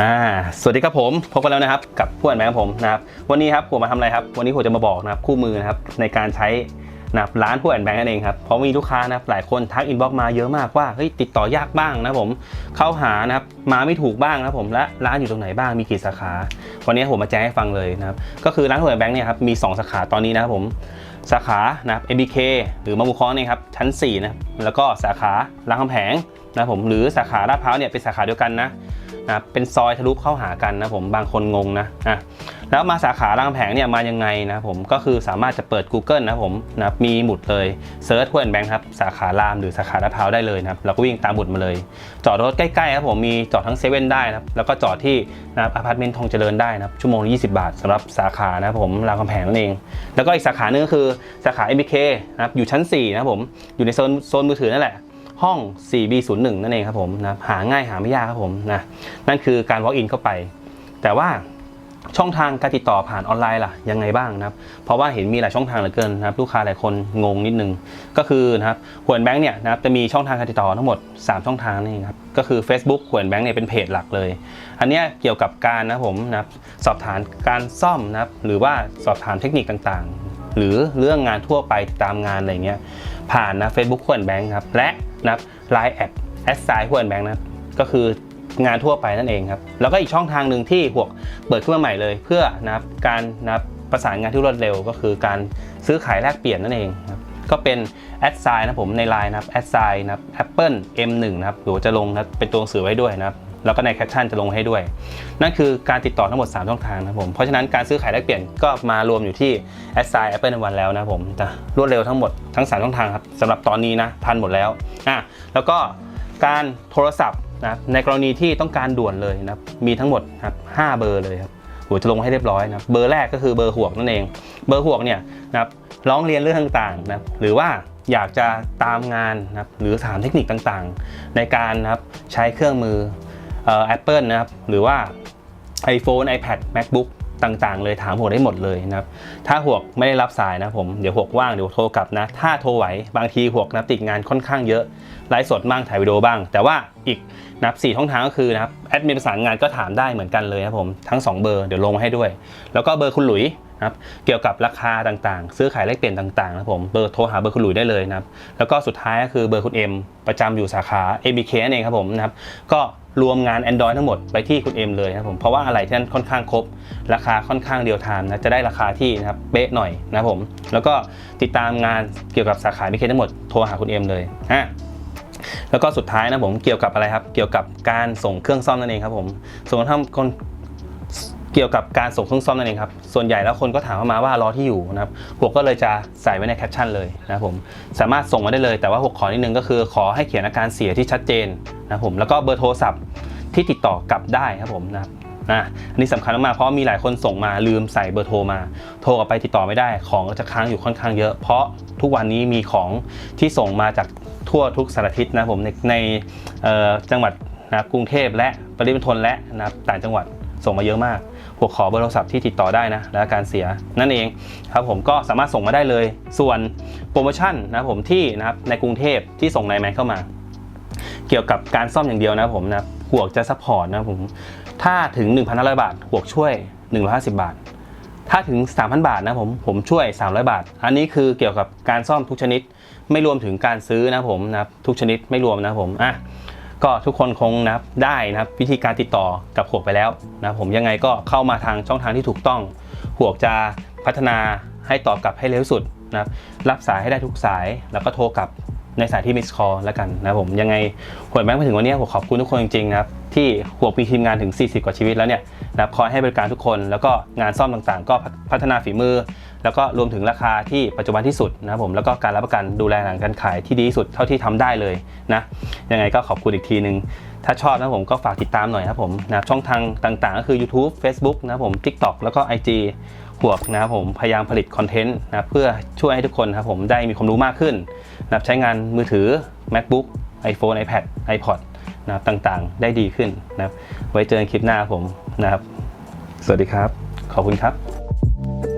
อ่าสวัสดีครับผมพบกันแล้วนะครับกับผู้อ่านแบงค์ผมนะครับวันนี้ครับผมมาทำอะไรครับวันนี้ผมจะมาบอกนะครับคู่มือนะครับในการใช้นะครับร้านผู้อ่านแบงค์นั่นเองครับเพราะมีลูกค้านะครับหลายคนทักอินบ็อกมาเยอะมากว่าเฮ้ยติดต่อยากบ้างนะผมเข้าหานะครับมาไม่ถูกบ้างนะผมและร้านอยู่ตรงไหนบ้างมีกี่สาขา วันนี้ผมมาแจ้งให้ฟังเลยนะครับก็คือร้านผู้อ่านแบงค์เนี่ยครับมีสองสาขาตอนนี้นะครับผมสาขานะครับ MBK หรือมาบุคอนเนี่ยครับชั้น4นะแล้วก็สาขารามคำแหงนะครับผมหรือสาขาลาดพร้าวเนี่ยเป็นสาขาเดียวกันนะ นะเป็นซอยทะลุเข้าหากันนะผมบางคนงงนะอะแล้วมาสาขารามคำแหงเนี่ยมายังไงนะผมก็คือสามารถจะเปิด Google นะผมนะมีหมุดเลยเซิร์ชเพื่อนแบงค์ครับสาขารามหรือสาขาลาดพร้าวได้เลยนะครับเราก็วิ่งตามหมุดมาเลย จอดรถใกล้ๆครับผมมีจอดทั้งเซเว่นได้นะครับแล้วก็จอดที่นะอพาร์ตเมนต์ทองเจริญได้นะครับชั่วโมงละ20 บาทสำหรับสาขานะผมรามคำแหงนั่นเอง แล้วก็อีกสาขาหนึงก็คือสาขา MBK นะครับอยู่ชั้น4นะผมอยู่ในโซนโซนมือถือนั่นแหละ ห้อง 4B01 นั่นเองครับผมนะหาง่ายหาไม่ยากครับผมนะนั่นคือการ walk in เข้าไป แต่ว่าช่องทางการติดต่อผ่านออนไลน์ล่ะยังไงบ้างนะครับ เพราะว่าเห็นมีหลายช่องทางเหลือเกินนะครับลูกค้าหลายคนงงนิดนึง ก็คือนะครับหวนแบงค์เนี่ยนะครับจะมีช่องทางการติดต่อทั้งหมด 3 ช่องทางนี่ครับก็คือ Facebook หวนแบงค์เนี่ยเป็นเพจหลักเลย อันนี้เกี่ยวกับการนะผมนะครับสอบถามการซ่อมนะครับหรือว่าสอบถามเทคนิคต่างๆ หรือเรื่องงานทั่วไปตามงานอะไรเงี้ยผ่านนะ Facebook หวนแบงค์ครับ และนะครับ Line แอดแอดไซน์หวนแบงค์นะก็คืองานทั่วไปนั่นเองครับ แล้วก็อีกช่องทางหนึ่งที่หวกเปิดขึ้นมาใหม่เลย เพื่อนะการนะประสานงานที่รวดเร็วก็คือการซื้อขายแลกเปลี่ยนนั่นเองครับก็เป็นแอดไซน์นะผมใน Line นะครับแอดไซน์นะครับ Apple M1 นะครับเดี๋ยวจะลงนะเป็นตัวหนังสือไว้ด้วยนะครับ แล้วก็ในแคปชั่นจะลงให้ด้วย นั่นคือการติดต่อทั้งหมด 3 ช่องทางนะผม เพราะฉะนั้นการซื้อขายแลกเปลี่ยนก็มารวมอยู่ที่ a d s i g n Apple วันแล้วนะผมจะรวดเร็วทั้งหมดทั้ง 3 ช่องทางครับสำหรับตอนนี้นะทันหมดแล้วอะแล้วก็การโทรศัพท์นะในกรณีที่ต้องการด่วนเลยนะมีทั้งหมดครับ5เบอร์เลยครับผมจะลงให้เรียบร้อยนะเบอร์แรกก็คือเบอร์ห่วกนั่นเอง เบอร์ห่วกเนี่ยนะครับร้องเรียนเรื่องต่างๆนะหรือว่าอยากจะตามงานนะครับหรือถามเทคนิคต่างๆ ในการนะครับใช้เครื่องมือ เอ่อ Apple นะครับหรือว่า iPhone iPad MacBook ต่างๆ เลยถามหัวได้หมดเลยนะครับ ถ้าหัวไม่ได้รับสายนะผม เดี๋ยวหัวว่างเดี๋ยวโทรกลับนะ ถ้าโทรไหวบางทีหัวกนะติดงานค่อนข้างเยอะไลฟ์สดบ้างถ่ายวิดีโอบ้าง แต่ว่าอีกนับสี่ช่องทางก็คือนะครับแอดมินประสานงานก็ถามได้เหมือนกันเลยครับผมทั้ง 2 เบอร์เดี๋ยวลงมาให้ด้วย แล้วก็เบอร์คุณหลุยนะครับเกี่ยวกับราคาต่างๆ ซื้อขายแลกเปลี่ยนต่างๆนะผมเบอร์โทรหาเบอร์คุณหลุยได้เลยนะครับแล้วก็สุดท้ายก็คือเบอร์คุณเอ็มประจำอยู่สาขา ABK นั่นเองครับผมนะครับก็ รวมงาน Android ทั้งหมดไปที่คุณเอ็มเลยนะผมเพราะว่าอะไรที่นั่นค่อนข้างครบ ราคาค่อนข้างเดียวทามนะจะได้ราคาที่นะครับเป๊ะหน่อยนะผมแล้วก็ติดตามงานเกี่ยวกับสาขาพิเคทั้งหมดโทรหาคุณเอ็มเลยอะแล้วก็สุดท้ายนะผมเกี่ยวกับอะไรครับ เกี่ยวกับการส่งเครื่องซ่อมนั่นเองครับผมส่วนทำคน เกี่ยวกับการส่งเครื่องซ่อมนั่นเองครับ ส่วนใหญ่แล้วคนก็ถามเข้ามาว่ารอที่อยู่นะครับผมก็เลยจะใส่ไว้ในแคปชั่นเลยนะครับผมสามารถส่งมาได้เลย แต่ว่าผมขอนิดนึงก็คือ ขอให้เขียนอาการเสียที่ชัดเจนนะครับผมแล้วก็เบอร์โทรศัพท์ที่ติดต่อกลับได้ครับผมนะครับอะอันนี้สำคัญมากเพราะมีหลายคนส่งมาลืมใส่เบอร์โทรมา โทรกลับไปติดต่อไม่ได้ ของก็จะค้างอยู่ค่อนข้างเยอะ เพราะทุกวันนี้มีของที่ส่งมาจากทั่วทุกสารทิศนะผมในในจังหวัดนะกรุงเทพและปริมณฑลและนะต่างจังหวัด ส่งมาเยอะมากผมขอเบอร์โทรศัพท์ที่ติดต่อได้นะและการเสียนั่นเองครับผมก็สามารถส่งมาได้เลย ส่วนโปรโมชั่นนะผมที่นะครับในกรุงเทพที่ส่งในแมนเข้ามา เกี่ยวกับการซ่อมอย่างเดียวนะผมนะหวกจะซัพพอร์ตนะผมถ้าถึง 1,500 บาทหวกช่วย 150 บาท ถ้าถึง 3,000 บาทนะผมผมช่วย 300 บาท อันนี้คือเกี่ยวกับการซ่อมทุกชนิด ไม่รวมถึงการซื้อนะผมนะครับทุกชนิดไม่รวมนะผมอะ ก็ทุกคนคงนะครับได้นะครับวิธีการติดต่อกับหวกไปแล้วนะผมยังไงก็เข้ามาทางช่องทางที่ถูกต้องหวกจะพัฒนาให้ตอบกลับให้เร็วสุดนะรับสายให้ได้ทุกสายแล้วก็โทรกลับในสายที่มิสคอลแล้วกันนะผมยังไงหวยแบงค์มาถึงวันนี้ผมขอบคุณทุกคนจริงๆนะครับที่หัวปีทีมงานถึง 40 กว่าชีวิตแล้วเนี่ยนะคอยให้บริการทุกคน แล้วก็งานซ่อมต่างๆ ก็พัฒนาฝีมือ แล้วก็รวมถึงราคาที่ปัจจุบันที่สุดนะผมแล้วก็การรับประกันดูแลหลังการขายที่ดีที่สุดเท่าที่ทำได้เลยนะยังไงก็ขอบคุณอีกทีนึง ถ้าชอบนะผมก็ฝากติดตามหน่อยครับผมนะช่องทางต่างๆ ก็คือ YouTube Facebook นะผม TikTok แล้วก็ IG หวกนะครับผมพยายามผลิตคอนเทนต์นะเพื่อช่วยให้ทุกคนครับผมได้มีความรู้มากขึ้นนะใช้งานมือถือ MacBook iPhone iPad iPod นะครับต่างๆ ได้ดีขึ้นนะครับไว้เจอกันคลิปหน้าผมนะครับ สวัสดีครับ ขอบคุณครับ